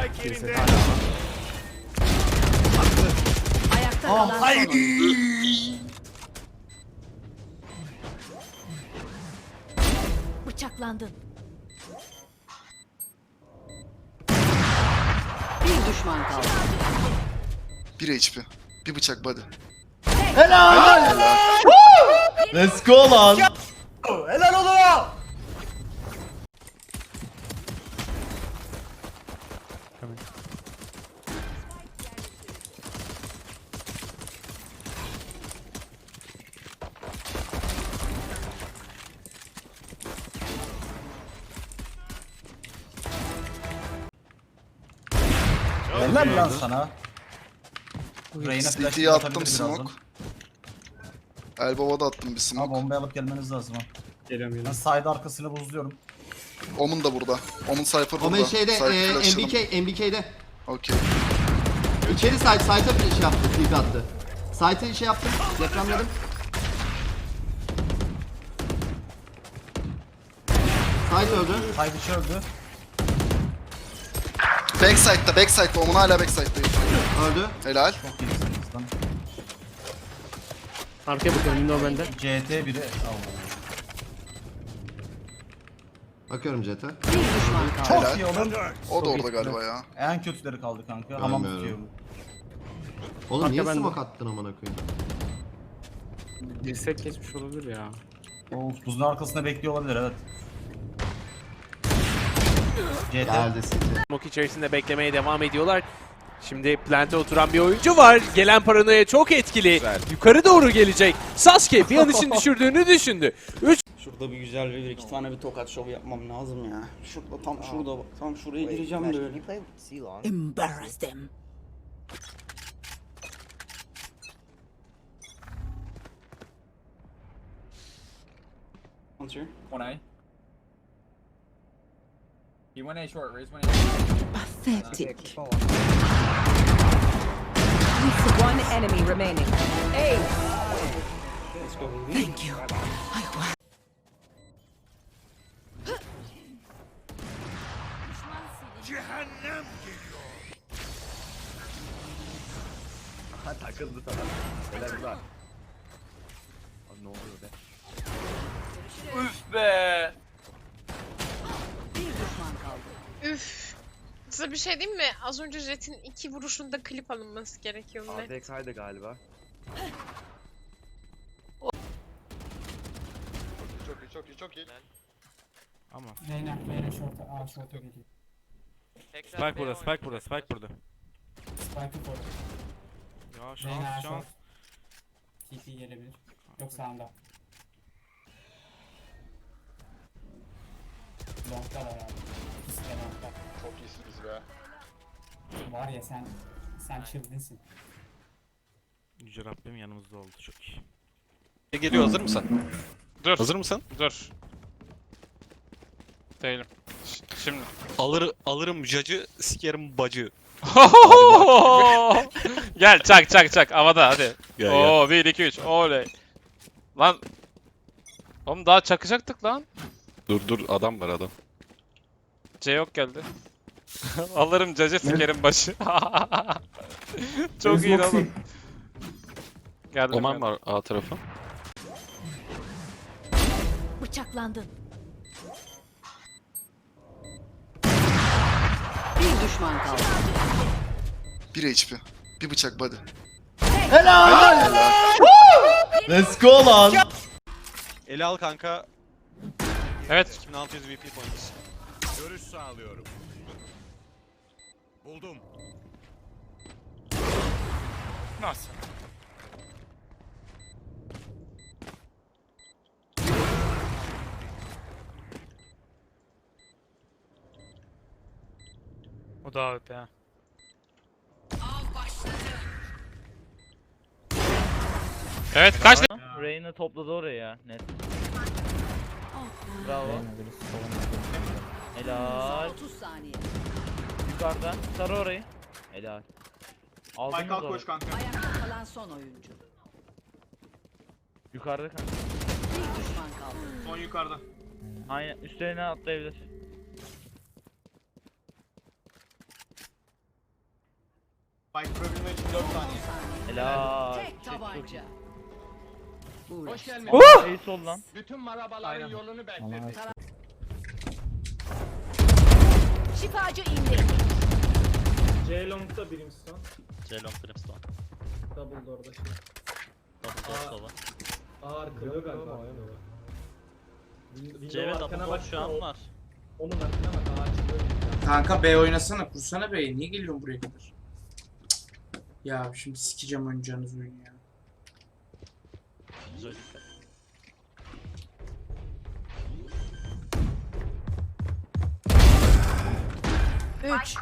Spike yerinde. Ayakta kalan son oyuncu. Bıçaklandın. Bir düşman kaldı. 1 HP. Bir bıçak body. Let's go lan. Helal lan sana. Reyna flash attım atabilir smoke. birazdan. Elbow'a da attım bir Ha smoke. bombayı alıp gelmeniz lazım ha. Geliyorum Ben geliyorum. side arkasını buzluyorum. Omun da burada. Omun Cypher burada. Omen şeyde, Cypher e, flash'ladım. MBK, MBK'de. Okey. İçeri site, site'a bir şey yaptı, tilt attı. Site'e şey yaptım, depremledim. Site öldü. Side içi öldü. Backside'da, backside'da. Omun hala backside'dayım. Öldü. Helal. Çok iyisiniz lan. Arkaya bakıyorum window bende. CT biri. Allah. Bakıyorum Jet'e. Bir düşman kaldı. Çok Helal. iyi oğlum. O da orada galiba ya. En kötüleri kaldı kanka. Hamam Görmüyorum. tutuyor. Oğlum niye Arka bende. smoke attın amına koyayım? Dirsek geçmiş olabilir ya. Of buzun arkasında bekliyor olabilir evet. Geldi City. Smoke içerisinde beklemeye devam ediyorlar. Şimdi plante oturan bir oyuncu var. Gelen paranoya çok etkili. Yukarı doğru gelecek. Sasuke bir an için düşürdüğünü düşündü. 3 Şurada bir güzel bir iki tane bir tokat şovu yapmam lazım ya. Şurada tam şurada bak. Tam şuraya gireceğim de öyle. Embarrass them. Answer. One A. He went A short, raise one A. Pathetic. One enemy remaining. Hey. Thank you. I Bir Size bir şey diyeyim mi? Az önce Jet'in iki vuruşunda klip alınması gerekiyor. net. ADK'ydı galiba. Reyna, Reyna short, aa short'a geliyor. Spike burada, Spike burada, Spike burada. Spike'ı koy. Ya Reyna şans, short. şans. TP gelebilir. Yok sağında. Long'da var abi. Long'da. Çok iyisiniz be. Var ya sen, sen çılgınsın. Yüce Rabbim yanımızda oldu çok iyi. Geliyor hazır mısın? Dur. Hazır mısın? Dur. Değilim. Ş- Şimdi. Alır, alırım cacı, sikerim bacı. gel çak çak çak havada hadi. Gel, Oo 1 2 3 oley. Lan Oğlum daha çakacaktık lan. Dur dur adam var adam. C yok geldi. Alırım cacı sikerim başı. Çok iyi oğlum. Geldim. Oman geldim. var A tarafı. Bıçaklandın. Bir düşman kaldı. 1 HP. Bir bıçak body. Let's go lan. Ele al kanka. Evet. 2600 VP points. Görüş sağlıyorum. Buldum. Nasıl? O da AWP ha. Evet kaç Reyna topladı oraya net. Bravo. Helal. 30 saniye. Yukarıdan sarı orayı. Helal. Aldın Michael koş kanka. Ayakta kalan son oyuncu. Yukarıda kanka. Bir düşman kaldı. Son yukarıda. Aynen üstlerine atlayabilir. Mike kurabilmen için 4 saniye. 10 saniye. Helal. Tek tabanca. Uğraş. Hoş geldin. Reis ol lan. Bütün marabaların Aynen. yolunu bekledik. Aman Şifacı indi. C long'da Brimstone. Ceylon Brimstone. Double door'da şey. Double door sova. Ağır kırıyor galiba. C ve double door şu an var. Onun arkına bak ağır çıkıyor. Kanka B oynasana kursana B'ye niye geliyorsun buraya kadar? Ya şimdi sikeceğim oynayacağınız oyunu ya. Güzel. Üç.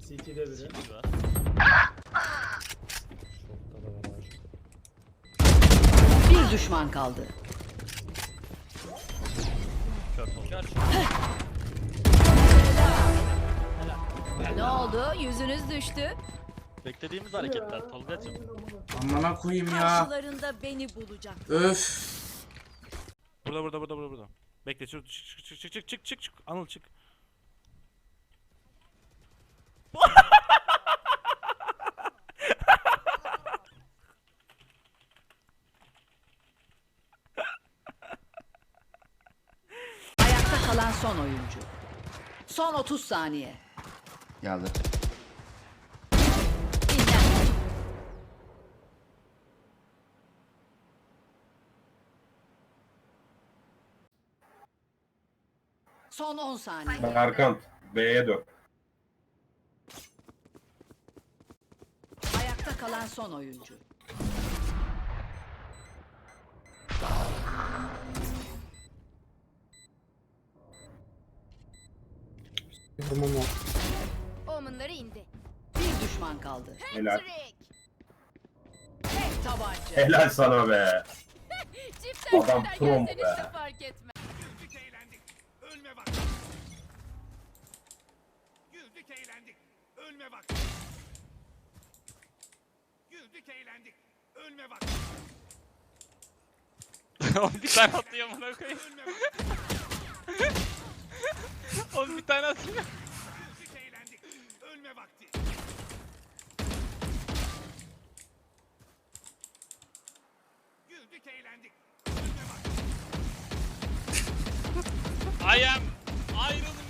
CT'de biri. Güzel. Bir düşman kaldı. Ne oldu? Yüzünüz düştü. Beklediğimiz hareketler Tolga'cım. Amına koyayım ya. Karşılarında beni bulacak. Öf. Burada burada burada burada burada. Bekle çık çık çık çık çık çık çık çık Anıl çık. Ayakta kalan son oyuncu. Son 30 saniye. Geldi. Son 10 saniye. Erkan B'ye dön. Ayakta kalan son oyuncu. Omenları indi. Bir düşman kaldı. Helal. Tek tabanca. Helal sana be. Çiftler Adam gelseniz be. fark etmez. Güldük eğlendik. Ölme bak. Güldük eğlendik. Ölme bak. Güldük eğlendik. Ölme bak. Oğlum bir tane atıyor bana koyayım. Ölme bak. Oğlum bir tane atıyor. Güldük eğlendik. Ölme vakti. Güldük eğlendik. Ölme bak. I am Iron